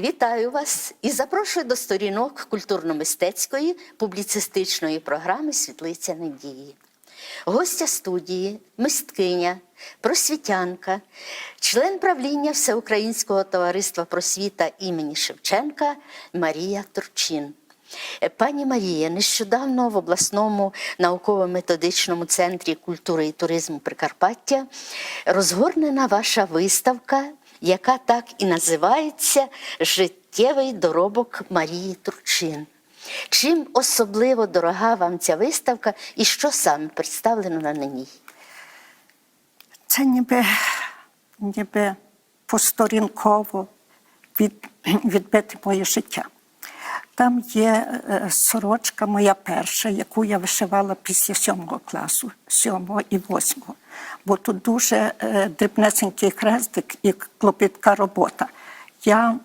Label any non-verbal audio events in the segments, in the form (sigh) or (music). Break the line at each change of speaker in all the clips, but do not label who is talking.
Вітаю вас і запрошую до сторінок культурно-мистецької публіцистичної програми Світлиця Надії. Гостя студії, мисткиня, просвітянка, член правління Всеукраїнського товариства просвіта імені Шевченка Марія Турчин. Пані Марія, нещодавно в обласному науково-методичному центрі культури і туризму Прикарпаття розгорнена ваша виставка, яка так і називається Життєвий доробок Марії Турчин. Чим особливо дорога вам ця виставка і що саме представлено на ній?
Це ніби, ніби посторінково від, відбити моє життя. Там є е, сорочка моя перша, яку я вишивала після сьомого класу, сьомого і восьмого. Бо тут дуже е, дрібнесенький хрестик і клопітка робота. Я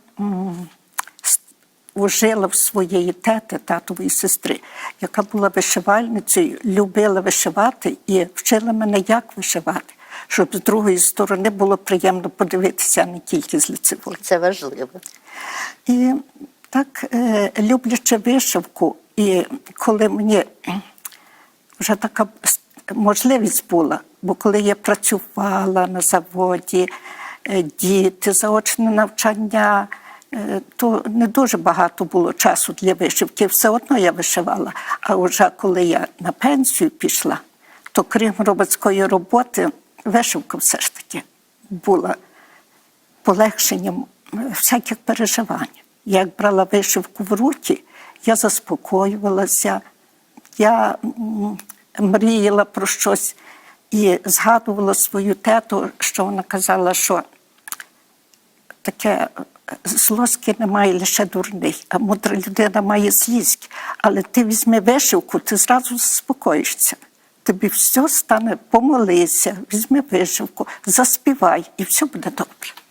ужила в своєї тети, татової сестри, яка була вишивальницею, любила вишивати і вчила мене, як вишивати, щоб з другої сторони було приємно подивитися, а не тільки з лицевої.
Це важливо.
І так, е, люблячи вишивку, і коли мені вже така можливість була, бо коли я працювала на заводі, е, діти, заочне навчання, е, то не дуже багато було часу для вишивки. Все одно я вишивала. А вже коли я на пенсію пішла, то крім робоцької роботи, вишивка все ж таки була полегшенням всяких переживань. Як брала вишивку в руки, я заспокоювалася, я мріяла про щось і згадувала свою тету, що вона казала, що таке е, злоски немає лише дурний, а мудра людина має злість. Але ти візьми вишивку, ти зразу заспокоїшся. Тобі все стане, помолися, візьми вишивку, заспівай, і все буде добре.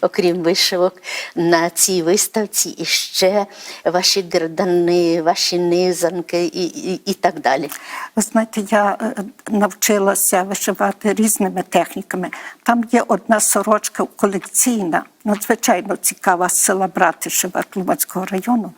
Окрім вишивок, на цій виставці іще ваші гердани, ваші низанки і, і, і так далі.
Ви знаєте, я е, навчилася вишивати різними техніками. Там є одна сорочка колекційна, надзвичайно цікава з села Братишева району.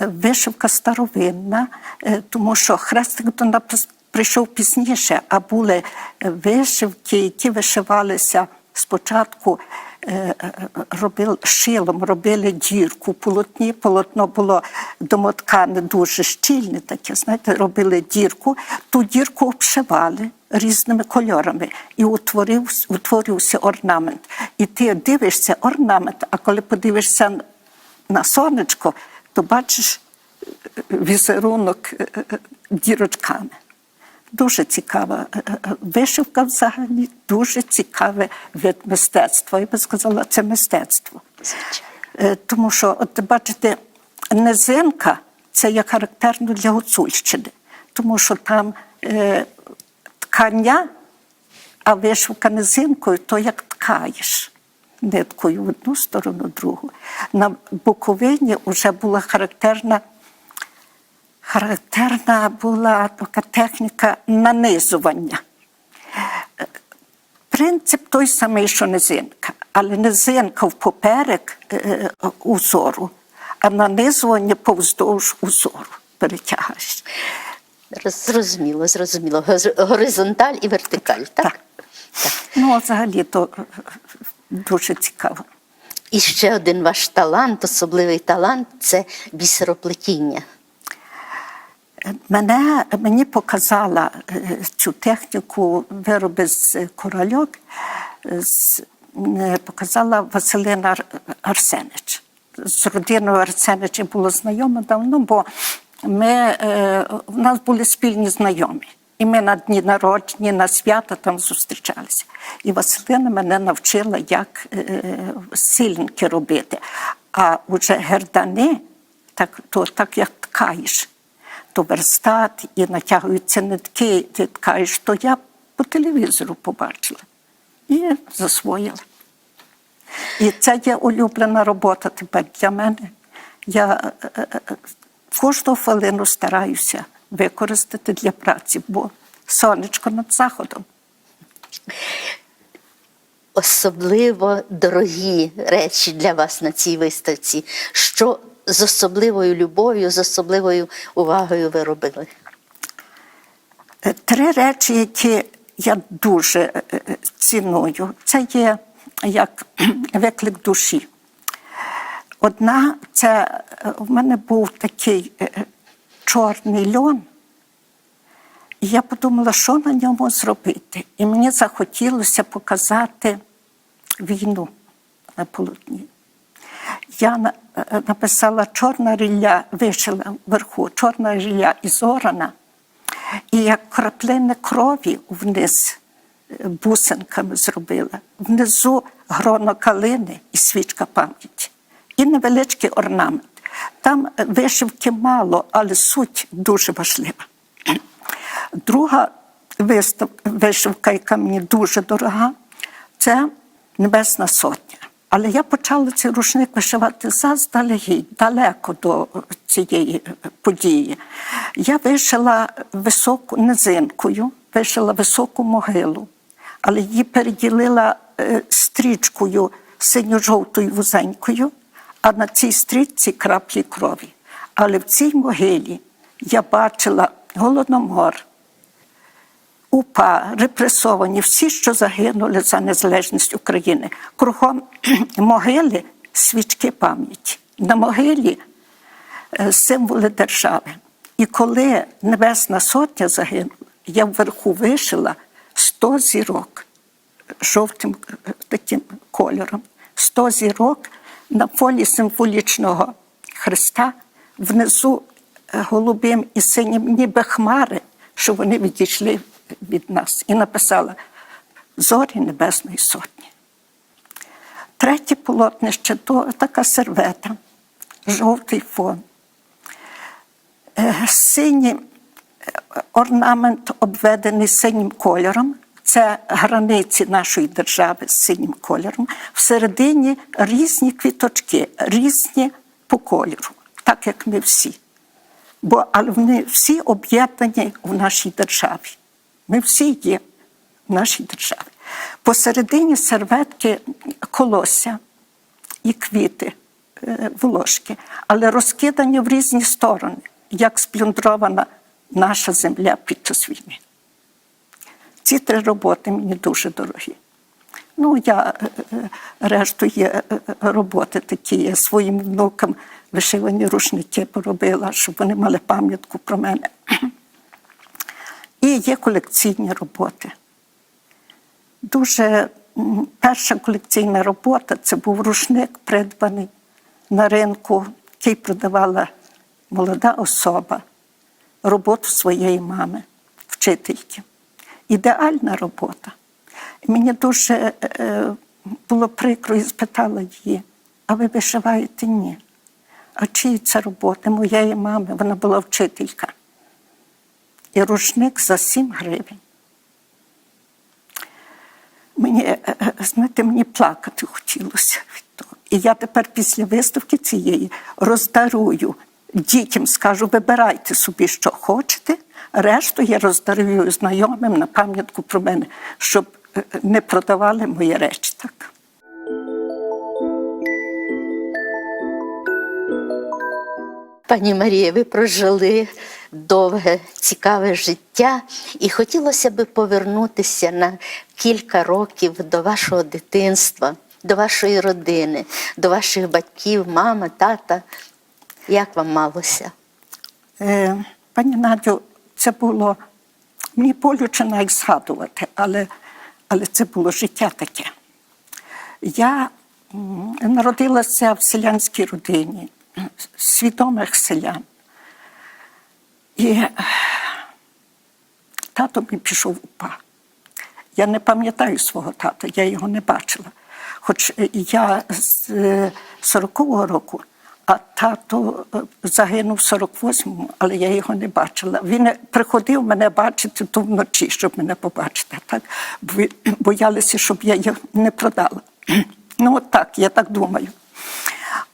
Е, Вишивка старовинна, е, тому що хрестик до нас прийшов пізніше, а були вишивки, які вишивалися спочатку. Е, е, Робили шилом, робили дірку, полотні. Полотно було домоткане дуже щільне, таке, знаєте, робили дірку, ту дірку обшивали різними кольорами і утворився, утворився орнамент. І ти дивишся орнамент, а коли подивишся на сонечко, то бачиш е, візерунок дірочками. Дуже цікава е, е, вишивка взагалі, дуже цікаве вид мистецтва. Я би сказала, це мистецтво.
Звичайно.
Е, Тому що, от бачите, низинка це є характерно для Гуцульщини, тому що там е, ткання, а вишивка низинкою, то як ткаєш ниткою в одну сторону, в другу. На Буковині вже була характерна характерна була така техніка нанизування. Е, Принцип той самий, що низинка, але низинка впоперек е, узору, а нанизування повздовж узору перетягаєш.
Зрозуміло, зрозуміло. Горизонталь і вертикаль, так?
Так. Ну, взагалі, то е, дуже цікаво.
І ще один ваш талант, особливий талант це бісероплетіння.
Мене, мені показала е, цю техніку вироби з корольок, з, е, показала Василина Ар- Арсенич. З родиною Арсенича було знайомо давно, бо ми, е, в нас були спільні знайомі. І ми на дні народження, на свята там зустрічалися. І Василина мене навчила, як сильники робити. А вже гердани, так, то так як ткаєш верстат і натягуються нитки, ти ткаєш, то я по телевізору побачила і засвоїла. І це є улюблена робота тепер для мене. Я е, е, е, кожну хвилину стараюся використати для праці, бо сонечко над заходом.
особливо дорогі речі для вас на цій виставці? Що з особливою любов'ю, з особливою увагою ви робили?
Е, Три речі, які я дуже е, е, ціную, це є як (clears throat) виклик душі. Одна це в мене був такий чорний льон, і я подумала, що на ньому зробити. І мені захотілося показати війну на полотні. Я е, написала чорна рілля, вишила вверху, чорна рілля із орана, і як краплини крові вниз е, бусинками зробила. Внизу гроно калини і свічка пам'яті. І невеличкий орнамент. Там е, вишивки мало, але суть дуже важлива. Друга вишивка, яка мені дуже дорога, це Небесна Сотня. Але я почала цей рушник вишивати заздалегідь, далеко до цієї е, події. Я вишила високу низинкою, вишила високу могилу, але її переділила е, стрічкою синьо-жовтою вузенькою, а на цій стрічці краплі крові. Але в цій могилі я бачила голодомор, УПА, репресовані, всі, що загинули за незалежність України. Кругом (clears throat) могили свічки пам'яті. На могилі е, символи держави. І коли Небесна Сотня загинула, я вверху вишила 100 зірок жовтим е, таким кольором. 100 зірок на фолі символічного Христа, внизу е, голубим і синім, ніби хмари, що вони відійшли від нас. І написала Зорі Небесної Сотні. Третє полотнище то така сервета, жовтий фон. Е, Синій е, орнамент обведений синім кольором. Це границі нашої держави з синім кольором. Всередині різні квіточки, різні по кольору, так як ми всі. Бо але вони всі об'єднані в нашій державі. Ми всі є в нашій державі. Посередині серветки колося і квіти, е, волошки, але розкидані в різні сторони, як сплюндрована наша земля під час війни. Ці три роботи мені дуже дорогі. Ну, я е, е, решту є роботи такі, я своїм внукам вишивані рушники поробила, щоб вони мали пам'ятку про мене. І є колекційні роботи. Дуже перша колекційна робота це був рушник, придбаний на ринку, який продавала молода особа, роботу своєї мами, вчительки. Ідеальна робота. І мені дуже е, е, було прикро і спитала її, а ви вишиваєте? Ні. А чиї це робота? Моєї мами, вона була вчителька. І рушник за 7 гривень. Мені, е, е, знаєте, мені плакати хотілося від того. І я тепер після виставки цієї роздарую дітям, скажу, вибирайте собі, що хочете, решту я роздарую знайомим на пам'ятку про мене, щоб е, е, не продавали мої речі так.
Пані Марія, ви прожили довге, цікаве життя, і хотілося би повернутися на кілька років до вашого дитинства, до вашої родини, до ваших батьків, мама, тата. Як вам малося?
Е, пані Надю, це було мені болюче навіть згадувати, але, але це було життя таке. Я народилася в селянській родині, свідомих селян. І е, тато мій пішов у УПА. Я не пам'ятаю свого тата, я його не бачила. Хоч е, я з е, 40-го року, а тато е, загинув в 48-му, але я його не бачила. Він е, приходив мене бачити то вночі, щоб мене побачити. Так? Боялися, щоб я його не продала. (clears throat) Ну, от так, я так думаю.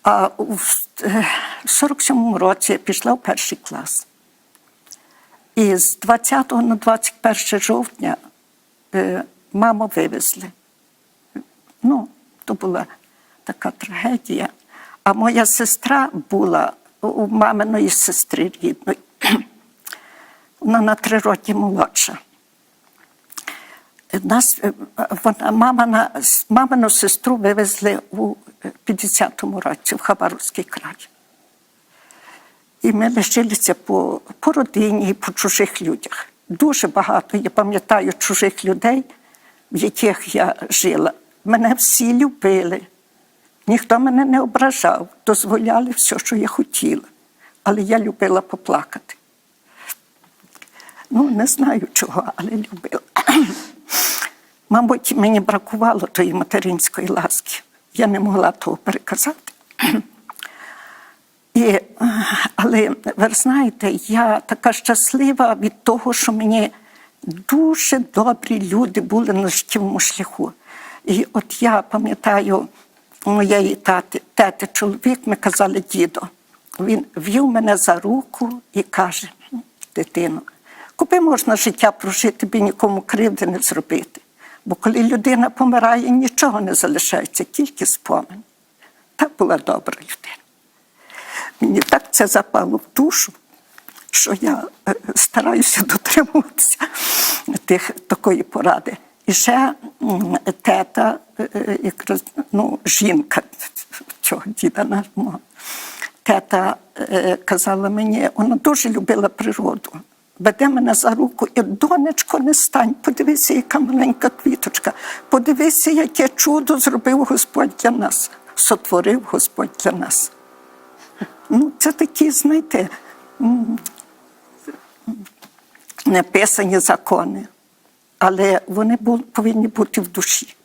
А в е, 47-му році я пішла в перший клас. І з 20 на 21 жовтня е, маму вивезли Ну, то була така трагедія. А моя сестра була у маминої сестри рідної. (clears throat) Вона на три роки молодша. Нас, е, вона, мама, мамину сестру вивезли у 50-му році в Хабаровський край. І ми лишилися по, по родині і по чужих людях. Дуже багато, я пам'ятаю, чужих людей, в яких я жила. Мене всі любили. Ніхто мене не ображав, дозволяли все, що я хотіла. Але я любила поплакати. Ну, не знаю чого, але любила. Мабуть, мені бракувало тої материнської ласки. Я не могла того переказати. І, але ви знаєте, я така щаслива від того, що мені дуже добрі люди були на життєвому шляху. І от я пам'ятаю моєї тати, тети чоловік, ми казали дідо. Він вів мене за руку і каже: дитино, куди можна життя прожити, би нікому кривди не зробити. Бо коли людина помирає, нічого не залишається, тільки спомин. Так була добра людина. Мені так це запало в душу, що я е, стараюся дотримуватися тих, такої поради. І ще тета, е, е, якраз ну, жінка цього діда нашого, тета казала мені, вона дуже любила природу. Веде мене за руку і донечко, не стань, подивися, яка маленька квіточка, подивися, яке чудо зробив Господь для нас, сотворив Господь для нас. Ну, це такі, знаєте, неписані закони, але вони повинні бути в душі.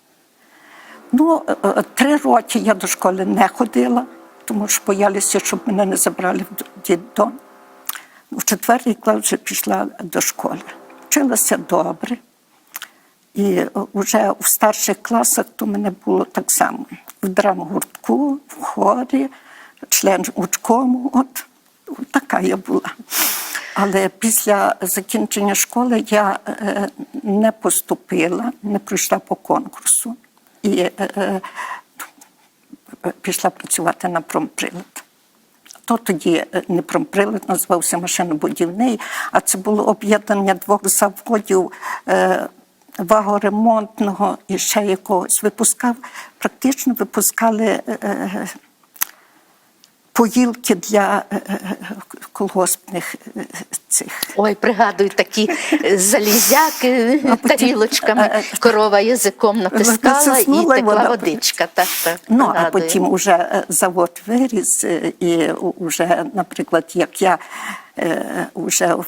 Ну, е, е, три роки я до школи не ходила, тому що боялися, щоб мене не забрали в д- дитдом. В четвертий клас вже пішла до школи. Вчилася добре. І вже у старших класах то мене було так само в драмгуртку, в хорі, член учкому. От така я була. Але після закінчення школи я е, не поступила, не пройшла по конкурсу і е, е, пішла працювати на промприлад. То тоді е, не промприлад називався машинобудівний, а це було об'єднання двох заводів е, вагоремонтного і ще якогось. Випускав, практично випускали е, е, поїлки для е, е, колгоспних е, цих.
Ой, пригадую такі залізяки тарілочками, корова язиком натискала і текла водичка. Так, так,
Ну, а потім уже завод виріс, і вже, наприклад, як я вже в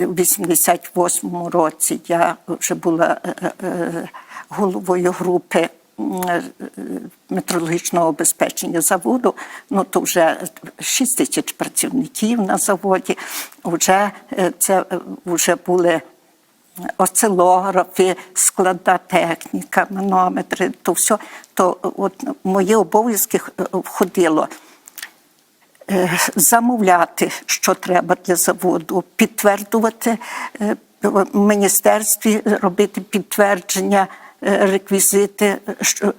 88-му році я вже була головою групи метрологічного обезпечення заводу, ну то вже 6 тисяч працівників на заводі, вже е, це е, вже були осцилографи, складна техніка, манометри, то все, то от мої обов'язки е, входило е, замовляти, що треба для заводу, підтверджувати е, в міністерстві, робити підтвердження. Реквізити,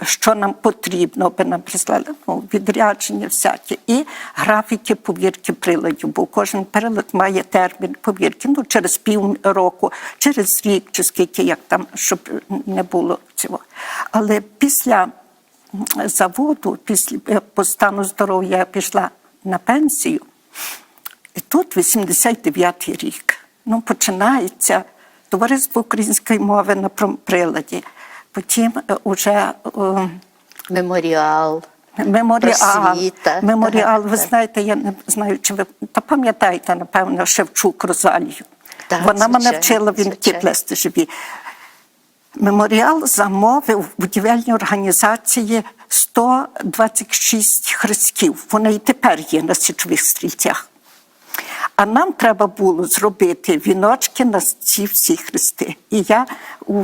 що, нам потрібно, аби нам прислали ну, відрядження всякі, і графіки повірки приладів, бо кожен прилад має термін повірки ну, через пів року, через рік, чи скільки як там, щоб не було цього. Але після заводу, після е, по стану здоров'я я пішла на пенсію. І тут 89-й рік. Ну, починається товариство української мови на пром- приладі. Потім е, уже е,
Меморіал.
меморіал.
Просвіта.
Меморіал,
Так,
ви
так.
знаєте, я не знаю, чи ви та пам'ятаєте, напевно, Шевчук Розалію.
Так,
Вона мене вчила вінки
звичайно.
плести живі. Меморіал замовив будівельні організації 126 хрестків. Вони і тепер є на січових стрільцях. А нам треба було зробити віночки на ці всі хрести. І я у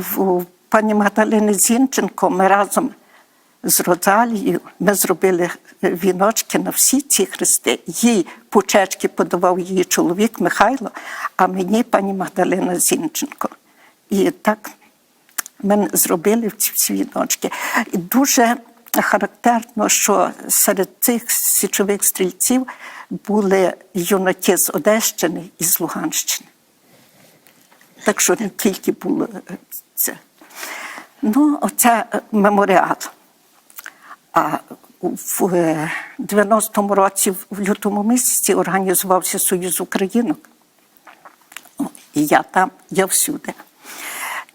пані Магдалини Зінченко ми разом з Розалією ми зробили віночки на всі ці хрести. Їй пучечки подавав її чоловік Михайло, а мені пані Магдалина Зінченко. І так Ми зробили ці всі віночки. І дуже характерно, що серед цих січових стрільців були юнаки з Одещини і з Луганщини. Так що не тільки було е, це. Ну, оце е, меморіал. А в е, 90-му році, в лютому місяці, організувався Союз Українок. І я там, я всюди.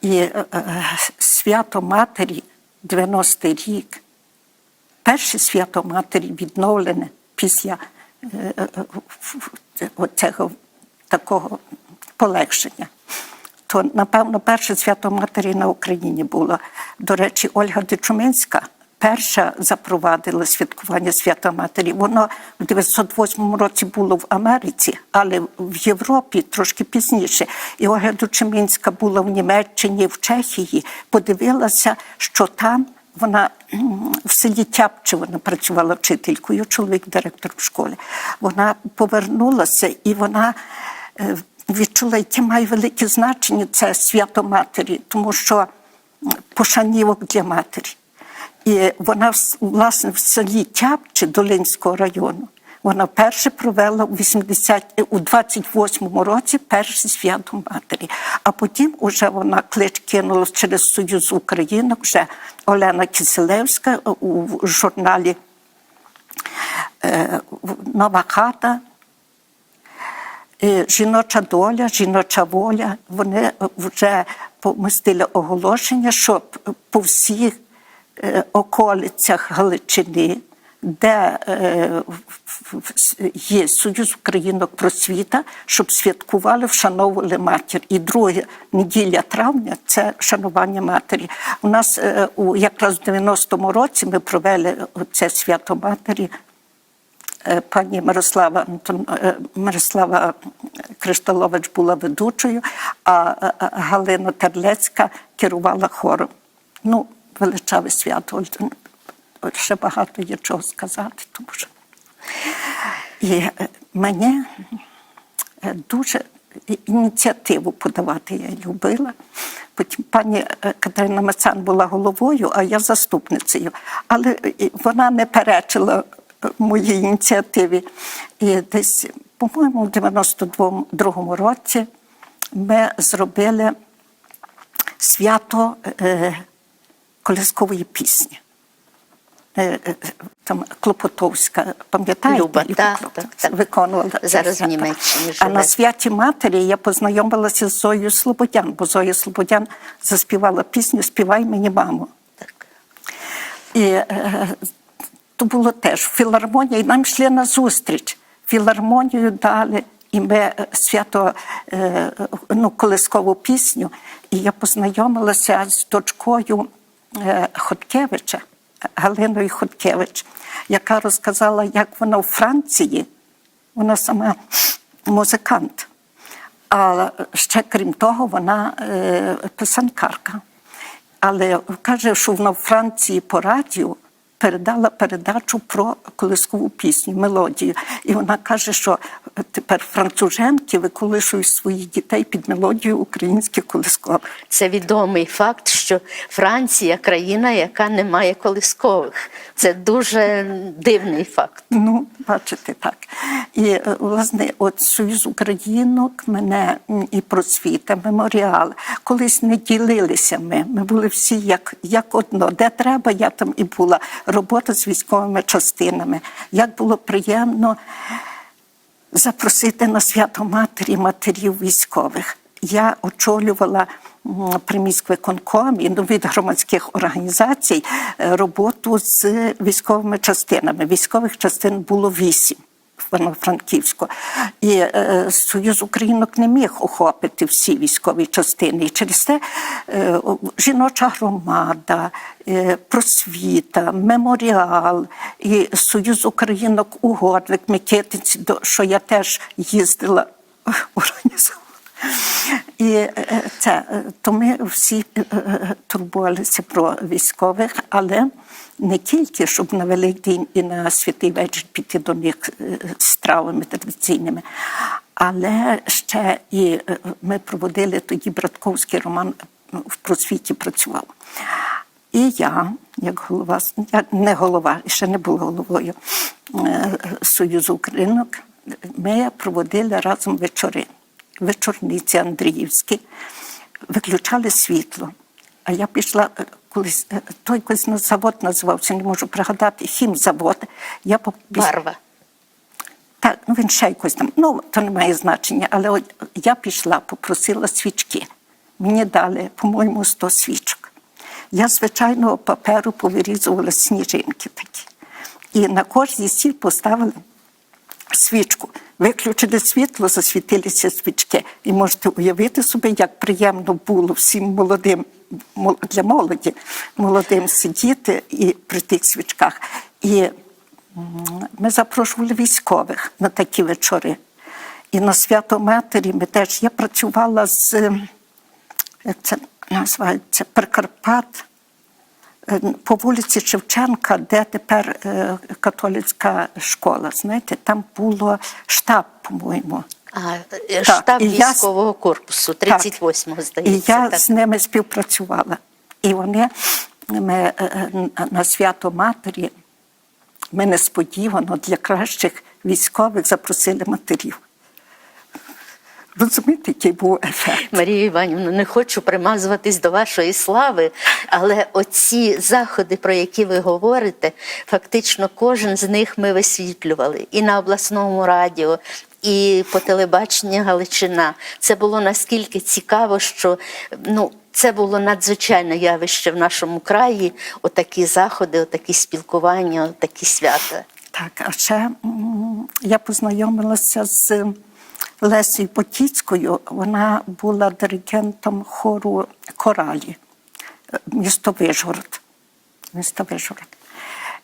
І е, е, свято Матері, 90-й рік, перше свято Матері відновлене після е, е, е, оцього такого полегшення. То, напевно, перше свято Матері на Україні було. До речі, Ольга Дичуминська перша запровадила святкування свята Матері. Воно в 908 році було в Америці, але в Європі трошки пізніше. І Ольга Дичуминська була в Німеччині, в Чехії, подивилася, що там вона в селі Тяпче вона працювала вчителькою, чоловік директор в школі. Вона повернулася і вона е, відчула, яке має велике значення це свято матері, тому що пошанівок для матері. І вона власне в селі Тяпче Долинського району. Вона перше провела у 80, е, у 28-му році перше свято матері. А потім уже вона клич кинула через Союз Українок, вже Олена Киселевська у журналі е, Нова хата. Е, Жіноча доля, жіноча воля, вони вже помістили оголошення, що по всіх е, околицях Галичини, де е, є Союз Українок просвіта, щоб святкували, вшановували матір. І друга неділя травня це шанування матері. У нас е, якраз в 90-му році ми провели це свято матері Е, Пані Мирослава Антон е, Мирослава Кришталович була ведучою, а е, е, Галина Терлецька керувала хором. Ну, величаве свято. Ще багато є чого сказати, тому що і е, мене е, дуже ініціативу подавати я любила. Потім пані е, Катерина Мацан була головою, а я заступницею. Але е, вона не перечила е, моїй ініціативі. І десь, по-моєму, в 92-му році ми зробили свято е, колискової пісні. Е, е, Там Клопотовська, пам'ятаєте?
Люба, так, так, так.
виконувала
Зараз в. Німеччині
А на святі матері я познайомилася з Зоєю Слободян, бо Зоя Слободян заспівала пісню Співай мені, мамо.
Так.
І е, то було теж в філармонії. Нам йшли на зустріч. Філармонію дали, і ми е, свято е, ну, колискову пісню. І я познайомилася з дочкою е, Хоткевича, Галиною Хоткевич, яка розказала, як вона у Франції, вона сама музикант. А ще крім того, вона писанкарка. Але каже, що вона в Франції по радіо передала передачу про колискову пісню, мелодію. І вона каже, що тепер француженки виколишують своїх дітей під мелодію українських колискових.
Це відомий факт, що Франція країна, яка не має колискових. Це дуже дивний факт.
Ну, бачите, так. І е, власне, от Союз Українок мене і просвіта, меморіал. Колись не ділилися ми. Ми були всі як, як одно. Де треба, я там і була. Робота з військовими частинами. Як було приємно запросити на свято матері матерів військових. Я очолювала м, при міськвиконкомі ну, від громадських організацій е, роботу з військовими частинами. Військових частин було вісім. Івано-Франківську. І е, Союз Українок не міг охопити всі військові частини. І через те е, жіноча громада, е, просвіта, меморіал і Союз Українок Угорник, Микитинці, що я теж їздила (laughs) організовувала. І е, це, е, то ми всі е, е, турбувалися про військових, але не тільки, щоб на Великдень і на святий вечір піти до них е, з травами традиційними, але ще і е, ми проводили тоді братковський роман в просвіті працював. І я, як голова, я не голова, ще не була головою е, Союзу Українок, ми проводили разом вечори, вечорниці Андріївські, виключали світло. А я пішла е, колись, е, той колись на завод називався, не можу пригадати, хімзавод. Я поп-
Барва.
так, ну він ще якось там. Ну, то не має значення. Але от я пішла, попросила свічки. Мені дали, по-моєму, 100 свічок. Я звичайного паперу повирізувала сніжинки такі. І на кожній стіл поставили свічку. Виключили світло, засвітилися свічки. І можете уявити собі, як приємно було всім молодим мол- для молоді, молодим сидіти і при тих свічках. І ми запрошували військових на такі вечори. І на свято Матері ми теж я працювала з як це називається Прикарпат е, по вулиці Шевченка, де тепер е, католицька школа. Знаєте, там було штаб, по-моєму.
А, е, штаб
і я
військового корпусу,
Так.
38-го,
І
здається.
я
так.
з ними співпрацювала. І вони ми, е, е, на свято Матері ми несподівано для кращих військових запросили матерів. Розумієте, який був ефект?
Марія Іванівна, не хочу примазуватись до вашої слави, але оці заходи, про які ви говорите, фактично кожен з них ми висвітлювали і на обласному радіо, і по телебаченню Галичина. Це було наскільки цікаво, що ну. Це було надзвичайне явище в нашому краї. Отакі заходи, отакі спілкування, отакі свята.
Так, а ще я познайомилася з Лесією Потіцькою. Вона була диригентом хору коралі е, місто Вишгород. Місто Вишгород.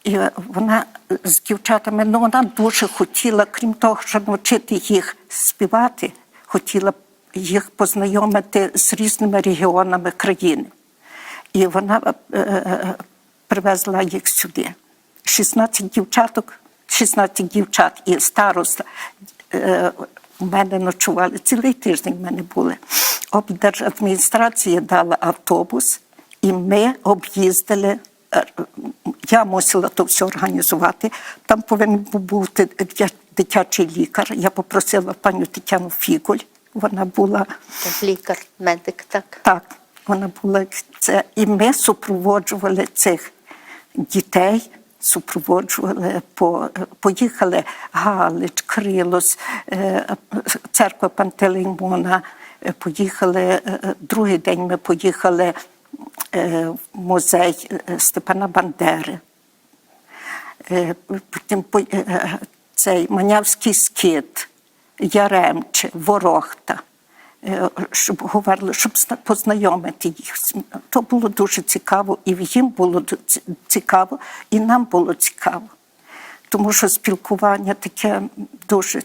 І вона з дівчатами, ну вона дуже хотіла, крім того, що навчити їх співати, хотіла їх познайомити з різними регіонами країни. І вона е, е, привезла їх сюди. 16 дівчаток, 16 дівчат і староста е, у мене ночували. Цілий тиждень в мене були. Облдержадміністрація дала автобус, і ми об'їздили. Я мусила то все організувати. Там повинен був бути дитячий лікар. Я попросила пані Тетяну Фіголь. Вона була
лікар, медик, так.
так, вона була це. І ми супроводжували цих дітей, супроводжували, по, поїхали Галич, Крилос, е, церква Пантелеймона, е, поїхали, е, другий день ми поїхали музей е, Степана Бандери. Е, Потім е, цей Манявський скит, Яремче, Ворохта, е, щоб говорили, щоб познайомити їх. То було дуже цікаво, і їм було цікаво, і нам було цікаво. Тому що спілкування таке дуже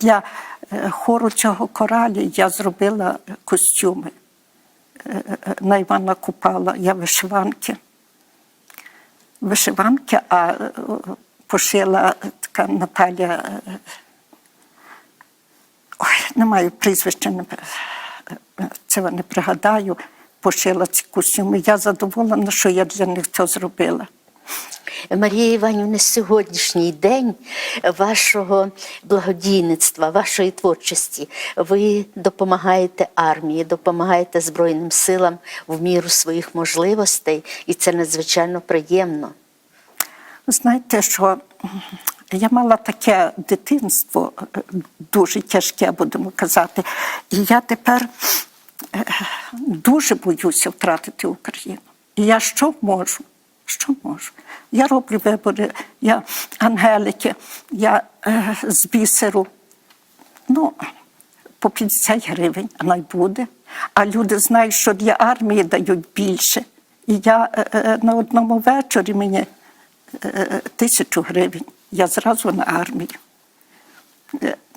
для е, хору цього коралі я зробила костюми е, е, на Івана Купала, я вишиванки вишиванки, а е, пошила така Наталя. е, Ой, не маю прізвища, не, е, цього не пригадаю. Пошила ці костюми. Я задоволена, що я для них це зробила.
Марія Іванівна, сьогоднішній день вашого благодійництва, вашої творчості, ви допомагаєте армії, допомагаєте Збройним силам в міру своїх можливостей, і це надзвичайно приємно.
Знаєте, що я мала таке дитинство е, дуже тяжке, будемо казати. І я тепер е, дуже боюся втратити Україну. І я що можу? Що можу? Я роблю вибори, я ангелики, я е, з бісеру. Ну, по 50 гривень, а най буде. А люди знають, що для армії дають більше. І я е, е, на одному вечорі мені е, тисячу гривень. Я зразу на армію.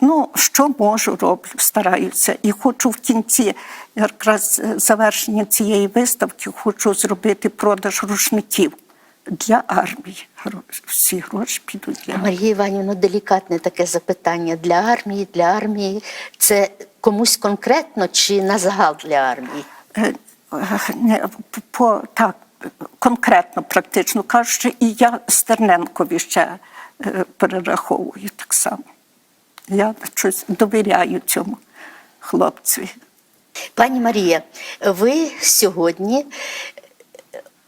Ну, що можу, роблю, стараюся. І хочу в кінці, якраз е, завершення цієї виставки, хочу зробити продаж рушників для армії. Всі гроші підуть для армії.
Марія Іванівна, делікатне таке запитання для армії, для армії. Це комусь конкретно чи на загал для армії?
Е, Не, по, так, конкретно, практично кажучи, і я Стерненкові ще е, перераховую так само. Я щось довіряю цьому хлопцеві.
Пані Марія, ви сьогодні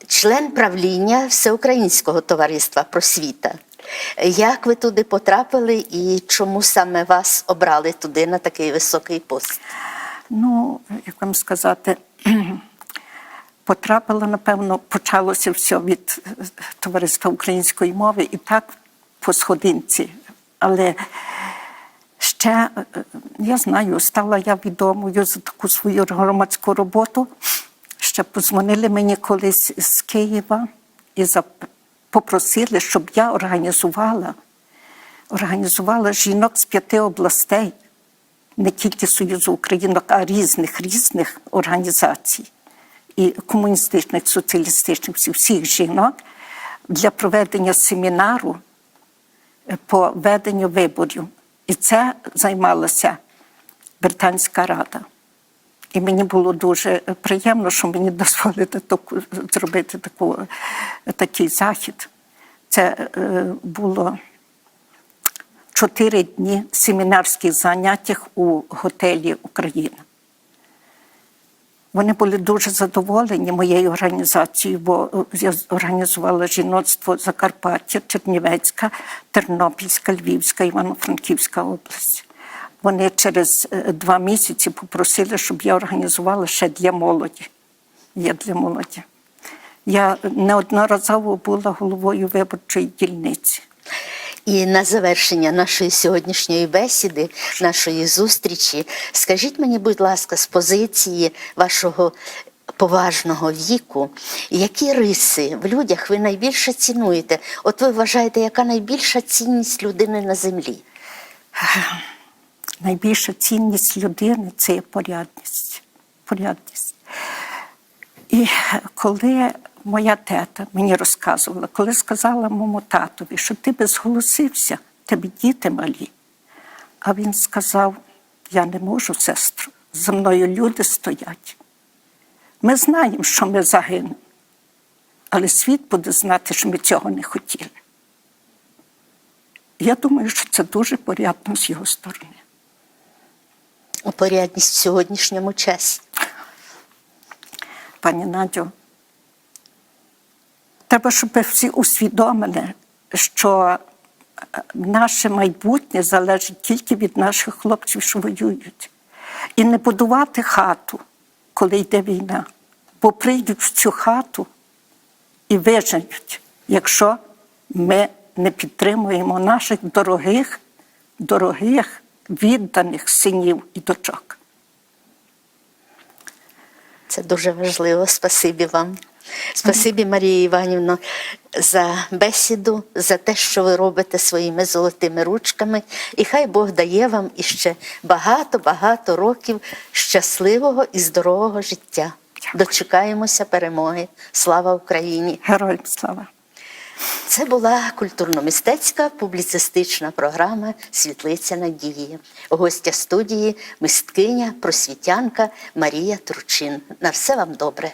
член правління Всеукраїнського товариства просвіта. Як ви туди потрапили і чому саме вас обрали туди на такий високий пост?
Ну, як вам сказати, (clears throat) потрапила, напевно, почалося все від товариства української мови і так по сходинці. Але ще е, я знаю, стала я відомою за таку свою громадську роботу. Ще позвонили мені колись з Києва і попросили, щоб я організувала, організувала жінок з п'яти областей не тільки Союзу Українок, а різних різних організацій і комуністичних, соціалістичних всіх- всіх жінок для проведення семінару е, по веденню виборів. І це займалася Британська Рада. І мені було дуже приємно, що мені дозволили таку, зробити таку, такий захід. Це е, було чотири дні семінарських занять у готелі Україна. Вони були дуже задоволені моєю організацією, бо е, я організувала жіноцтво Закарпаття, Чернівецька, Тернопільська, Львівська, Івано-Франківська область. Вони через е, два місяці попросили, щоб я організувала ще для молоді. Я для молоді. Я неодноразово була головою виборчої дільниці.
І на завершення нашої сьогоднішньої бесіди, нашої зустрічі, скажіть мені, будь ласка, з позиції вашого поважного віку, які риси в людях ви найбільше цінуєте? От ви вважаєте, яка найбільша цінність людини на землі?
найбільша цінність людини це порядність. порядність. І коли моя тета мені розказувала, коли сказала моєму татові, що ти би зголосився, тебе діти малі. А він сказав: я не можу, сестру, за мною люди стоять. Ми знаємо, що ми загинемо, але світ буде знати, що ми цього не хотіли. Я думаю, що це дуже порядно з його сторони.
Порядність в сьогоднішньому часі.
пані Надю. Треба, щоб всі усвідомили, що е, наше майбутнє залежить тільки від наших хлопців, що воюють. І не будувати хату, коли йде війна, бо прийдуть в цю хату і виженуть, якщо ми не підтримуємо наших дорогих, дорогих, відданих синів і дочок.
Це дуже важливо. Спасибі вам. Спасибі, Марія Іванівно, за бесіду, за те, що ви робите своїми золотими ручками. І хай Бог дає вам іще багато-багато років щасливого і здорового життя. Дочекаємося перемоги. Слава Україні!
Героям слава!
Це була культурно-мистецька публіцистична програма Світлиця надії. Гостя студії мисткиня, просвітянка Марія Турчин. На все вам добре.